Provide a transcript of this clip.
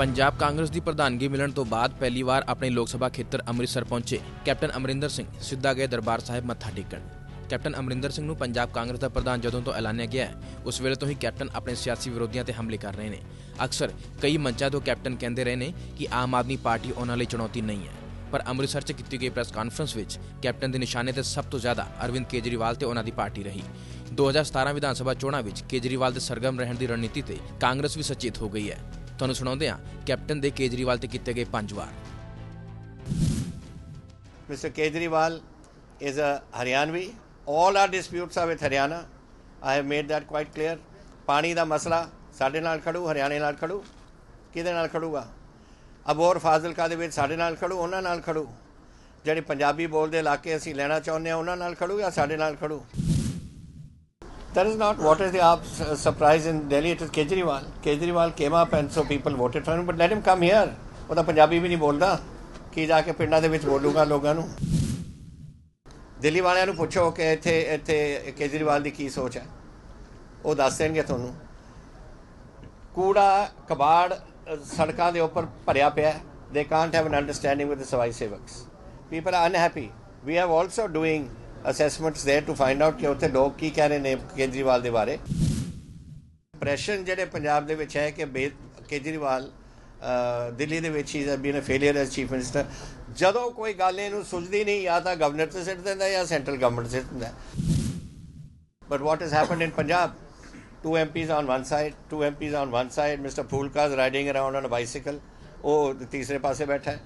ਪੰਜਾਬ ਕਾਂਗਰਸ ਦੀ ਪ੍ਰਧਾਨਗੀ ਮਿਲਣ ਤੋਂ ਬਾਅਦ ਪਹਿਲੀ ਵਾਰ ਆਪਣੇ ਲੋਕ ਸਭਾ ਖੇਤਰ ਅੰਮ੍ਰਿਤਸਰ ਪਹੁੰਚੇ ਕੈਪਟਨ ਅਮਰਿੰਦਰ ਸਿੰਘ, ਸਿੱਧਾ ਗਏ ਦਰਬਾਰ ਸਾਹਿਬ ਮੱਥਾ ਟੇਕਣ। ਕੈਪਟਨ ਅਮਰਿੰਦਰ ਸਿੰਘ ਨੂੰ ਪੰਜਾਬ ਕਾਂਗਰਸ ਦਾ ਪ੍ਰਧਾਨ ਜਦੋਂ ਤੋਂ ਐਲਾਨਿਆ ਗਿਆ ਹੈ, ਉਸ ਵੇਲੇ ਤੋਂ ਹੀ ਕੈਪਟਨ ਆਪਣੇ ਸਿਆਸੀ ਵਿਰੋਧੀਆਂ ਤੇ ਹਮਲੇ ਕਰ ਰਹੇ ਨੇ। ਅਕਸਰ ਕਈ ਮੰਚਾਂ ਤੋਂ ਕੈਪਟਨ ਕਹਿੰਦੇ ਰਹੇ ਨੇ ਕਿ ਆਮ ਆਦਮੀ ਪਾਰਟੀ ਉਹਨਾਂ ਲਈ ਚੁਣੌਤੀ ਨਹੀਂ ਹੈ। ਪਰ ਅੰਮ੍ਰਿਤਸਰ 'ਚ ਕੀਤੀ ਗਈ ਪ੍ਰੈਸ ਕਾਨਫਰੰਸ ਵਿੱਚ ਕੈਪਟਨ ਦੇ ਨਿਸ਼ਾਨੇ ਤੇ ਸਭ ਤੋਂ ਜ਼ਿਆਦਾ ਅਰਵਿੰਦ ਕੇਜਰੀਵਾਲ ਤੇ ਉਹਨਾਂ ਦੀ ਪਾਰਟੀ ਰਹੀ। 2017 ਵਿਧਾਨ ਸਭਾ ਚੋਣਾਂ ਵਿੱਚ ਕੇਜਰੀਵਾਲ ਦੇ ਸਰਗਰਮ ਰਹਿਣ ਦੀ ਰਣਨੀਤੀ ਤੇ ਕਾਂਗਰਸ ਵੀ ਸਚੇਤ ਹੋ ਗਈ ਹੈ। ਤੁਹਾਨੂੰ ਸੁਣਾਉਂਦੇ ਹਾਂ, ਕੈਪਟਨ ਦੇ ਕੇਜਰੀਵਾਲ ਤੇ ਕੀਤੇ ਗਏ ਪੰਜ ਵਾਰ Mr. Kejriwal is a Haryanvi. All our disputes are with Haryana. I have made that quite clear. ਪਾਣੀ ਦਾ ਮਸਲਾ ਸਾਡੇ ਨਾਲ ਖੜੂ, ਹਰਿਆਣੇ ਨਾਲ ਖੜੂ ਕਿਹਦੇ ਨਾਲ ਖੜੂਗਾ ਅਬੋਰ ਫਾਜ਼ਿਲਕਾ ਦੇ ਵਿੱਚ ਸਾਡੇ ਨਾਲ ਖੜੂ, ਉਹਨਾਂ ਨਾਲ ਖੜੂ ਜਿਹੜੇ ਪੰਜਾਬੀ ਬੋਲਦੇ ਇਲਾਕੇ ਅਸੀਂ ਲੈਣਾ ਚਾਹੁੰਦੇ ਆ ਉਹਨਾਂ ਨਾਲ ਖੜੂ ਜਾਂ ਸਾਡੇ ਨਾਲ ਖੜੂ That is not what is the uh, su- surprise in Delhi. It is Kejriwal. Kejriwal came up and so people voted for him. But let him come here. ਉਹ ਤਾਂ ਪੰਜਾਬੀ ਵੀ ਨਹੀਂ ਬੋਲਦਾ ਕੀ ਜਾ ਕੇ ਪਿੰਡਾਂ ਦੇ ਵਿੱਚ ਬੋਲੂਗਾ ਲੋਕਾਂ ਨੂੰ ਦਿੱਲੀ ਵਾਲਿਆਂ ਨੂੰ ਪੁੱਛੋ ਕਿ ਇੱਥੇ ਇੱਥੇ ਕੇਜਰੀਵਾਲ ਦੀ ਕੀ ਸੋਚ ਹੈ ਉਹ ਦੱਸ ਦੇਣਗੇ ਤੁਹਾਨੂੰ ਕੂੜਾ ਕਬਾੜ ਸੜਕਾਂ ਦੇ ਉੱਪਰ ਭਰਿਆ ਪਿਆ they can't have an understanding with the ਸਵਾਈ ਸੇਵਕਸ people are unhappy we have also doing Assessments there to find out ਕਿ ਉੱਥੇ ਲੋਕ ਕੀ ਕਹਿ ਰਹੇ ਨੇ ਕੇਜਰੀਵਾਲ ਦੇ ਬਾਰੇ ਪ੍ਰੈਸ਼ਨ ਜਿਹੜੇ ਪੰਜਾਬ ਦੇ ਵਿੱਚ ਹੈ ਕਿ ਬੇ- ਕੇਜਰੀਵਾਲ ਅ, ਦਿੱਲੀ ਦੇ ਵਿੱਚ he been a failure as chief minister ਜਦੋਂ ਕੋਈ ਗੱਲ ਇਹਨੂੰ ਸੁਝਦੀ ਨਹੀਂ ਜਾਂ ਤਾਂ ਗਵਰਨਰ ਤੇ ਸਿੱਟ ਦਿੰਦਾ ਜਾਂ ਸੈਂਟਰਲ ਗਵਰਨਮੈਂਟ ਸਿੱਟ ਦਿੰਦਾ But what has happened in Punjab? Two MPs on one side, two MPs on one side. Mr. Phulka is riding around on a bicycle. ਉਹ ਤੀਸਰੇ ਪਾਸੇ ਬੈਠਾ ਹੈ